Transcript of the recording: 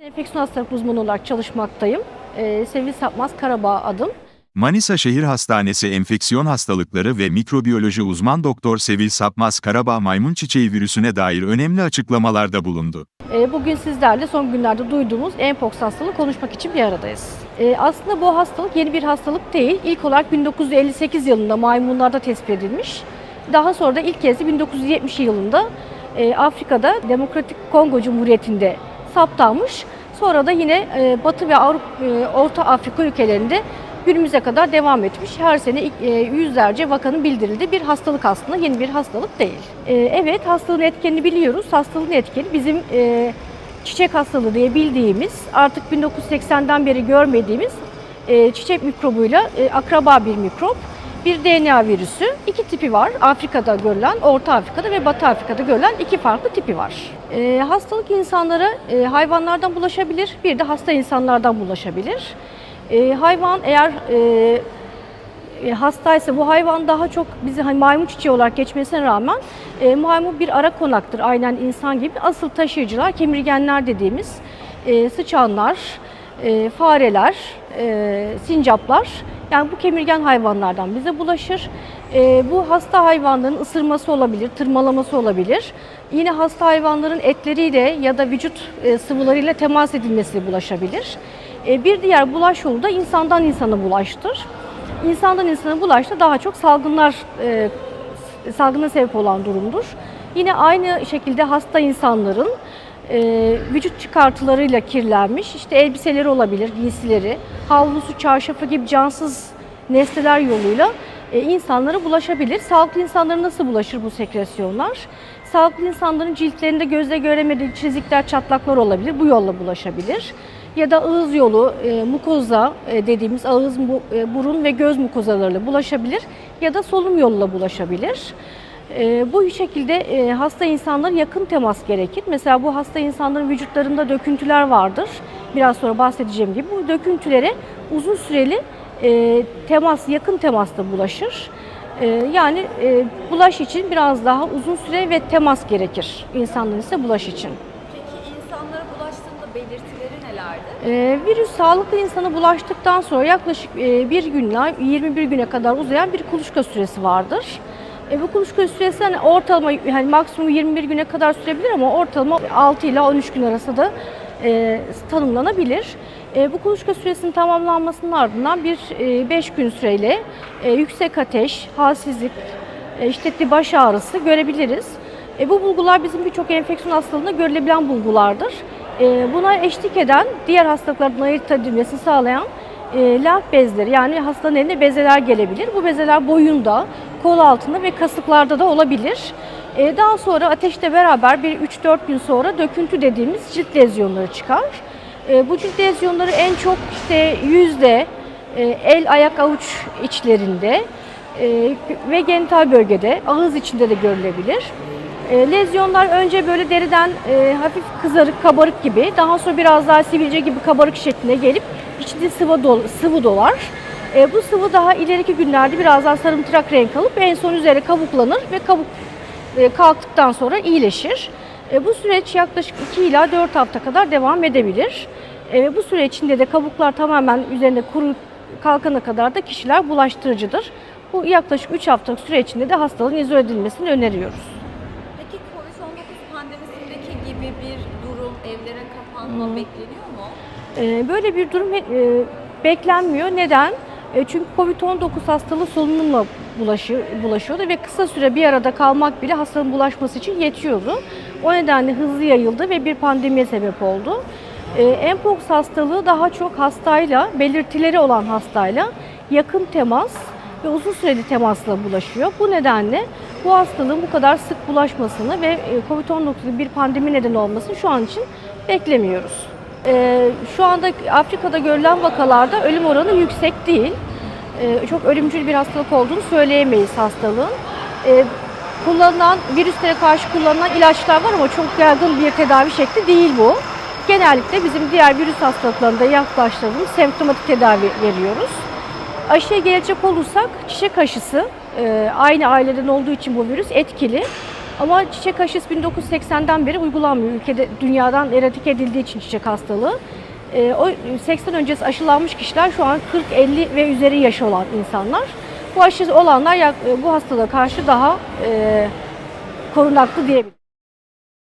Enfeksiyon hastalık uzmanı olarak çalışmaktayım. Ee, Sevil Sapmaz Karabağ adım. Manisa Şehir Hastanesi Enfeksiyon Hastalıkları ve Mikrobiyoloji uzman doktor Sevil Sapmaz Karabağ maymun çiçeği virüsüne dair önemli açıklamalarda bulundu. Ee, Bugün sizlerle son günlerde duyduğumuz Mpox hastalığı konuşmak için bir aradayız. Ee, Aslında bu hastalık yeni bir hastalık değil. İlk olarak 1958 yılında maymunlarda tespit edilmiş. Daha sonra da ilk kez de 1970 yılında e, Afrika'da Demokratik Kongo Cumhuriyeti'nde saptanmış. Sonra da yine e, Batı ve Avrupa, e, Orta Afrika ülkelerinde günümüze kadar devam etmiş. Her sene e, yüzlerce vakanın bildirildiği bir hastalık aslında. Yeni bir hastalık değil. Evet hastalığın etkenini biliyoruz. Hastalığın etkeni bizim çiçek hastalığı diye bildiğimiz artık 1980'den beri görmediğimiz çiçek mikrobuyla akraba bir mikrop. Bir DNA virüsü. İki tipi var. Afrika'da görülen, Orta Afrika'da ve Batı Afrika'da görülen iki farklı tipi var. E, hastalık insanlara e, hayvanlardan bulaşabilir, bir de hasta insanlardan bulaşabilir. E, hayvan eğer e, e, hastaysa bu hayvan daha çok bizi hani maymun çiçeği olarak geçmesine rağmen e, maymun bir ara konaktır aynen insan gibi. Asıl taşıyıcılar kemirgenler dediğimiz e, sıçanlar, e, fareler, e, sincaplar. Yani bu kemirgen hayvanlardan bize bulaşır. E, bu hasta hayvanların ısırması olabilir, tırmalaması olabilir. Yine hasta hayvanların etleriyle ya da vücut e, sıvılarıyla temas edilmesiyle bulaşabilir. E, bir diğer bulaş yolu da insandan insana bulaştır. İnsandan insana bulaşta daha çok salgınlar e, salgına sebep olan durumdur. Yine aynı şekilde hasta insanların e, vücut çıkartılarıyla kirlenmiş işte elbiseleri olabilir, giysileri, havlusu, çarşafı gibi cansız nesneler yoluyla e, insanlara bulaşabilir. Sağlıklı insanlara nasıl bulaşır bu sekresyonlar? Sağlıklı insanların ciltlerinde gözle göremediği çizikler, çatlaklar olabilir. Bu yolla bulaşabilir ya da ağız yolu, e, mukoza e, dediğimiz ağız, mu- e, burun ve göz mukozalarıyla bulaşabilir ya da solunum yoluyla bulaşabilir. E, bu şekilde e, hasta insanların yakın temas gerekir. Mesela bu hasta insanların vücutlarında döküntüler vardır. Biraz sonra bahsedeceğim gibi bu döküntülere uzun süreli e, temas, yakın temasla bulaşır. E, yani e, bulaş için biraz daha uzun süre ve temas gerekir insanların ise bulaş için. Peki insanlara bulaştığında belirtileri nelerdi? Ee, virüs sağlıklı insana bulaştıktan sonra yaklaşık e, bir günle 21 güne kadar uzayan bir kuluçka süresi vardır. E, bu kuluçka süresi hani ortalama hani maksimum 21 güne kadar sürebilir ama ortalama 6 ile 13 gün arası da e, tanımlanabilir. E, bu kuluçka süresinin tamamlanmasının ardından bir 5 gün süreyle e, yüksek ateş, halsizlik, e, şiddetli baş ağrısı görebiliriz. E, bu bulgular bizim birçok enfeksiyon hastalığında görülebilen bulgulardır. E, buna eşlik eden diğer hastalıklardan ayırt edilmesini sağlayan e, lenf bezleri yani hastanın eline bezeler gelebilir. Bu bezeler boyunda, kol altında ve kasıklarda da olabilir. E, daha sonra ateşle beraber bir 3-4 gün sonra döküntü dediğimiz cilt lezyonları çıkar. E, bu cilt lezyonları en çok işte yüzde, e, el, ayak, avuç içlerinde ve genital bölgede, ağız içinde de görülebilir. Lezyonlar önce böyle deriden hafif kızarık, kabarık gibi, daha sonra biraz daha sivilce gibi kabarık şekline gelip içinde sıvı, dol, sıvı dolar. E, bu sıvı daha ileriki günlerde biraz daha sarımtırak renk alıp en son üzeri kabuklanır ve kabuk e, kalktıktan sonra iyileşir. E, bu süreç yaklaşık 2 ila 4 hafta kadar devam edebilir. E, bu süre içinde de kabuklar tamamen üzerinde kuru kalkana kadar da kişiler bulaştırıcıdır. Bu yaklaşık 3 haftalık süre içinde de hastalığın izole edilmesini öneriyoruz. Peki Covid-19 pandemisindeki gibi bir durum, evlere kapanma bekleniyor mu? E, böyle bir durum e, beklenmiyor. Neden? E, çünkü Covid-19 hastalığı solunumla bulaşıyor, bulaşıyordu ve kısa süre bir arada kalmak bile hastalığın bulaşması için yetiyordu. O nedenle hızlı yayıldı ve bir pandemiye sebep oldu. E, Mpox hastalığı daha çok hastayla, belirtileri olan hastayla yakın temas ve uzun süreli temasla bulaşıyor. Bu nedenle bu hastalığın bu kadar sık bulaşmasını ve e, Covid-19 gibi bir pandemi nedeni olmasını şu an için beklemiyoruz. Ee, şu anda Afrika'da görülen vakalarda ölüm oranı yüksek değil. Ee, çok ölümcül bir hastalık olduğunu söyleyemeyiz hastalığın. Ee, kullanılan, virüslere karşı kullanılan ilaçlar var ama çok yaygın bir tedavi şekli değil bu. Genellikle bizim diğer virüs hastalıklarında yaklaştığımız semptomatik tedavi veriyoruz. Aşıya gelecek olursak çiçek aşısı e, aynı aileden olduğu için bu virüs etkili. Ama çiçek aşısı 1980'den beri uygulanmıyor. Ülkede dünyadan eradike edildiği için çiçek hastalığı. E, o 80 öncesi aşılanmış kişiler şu an 40-50 ve üzeri yaşı olan insanlar. Bu aşı olanlar yak- bu hastalığa karşı daha e, korunaklı diyebiliriz.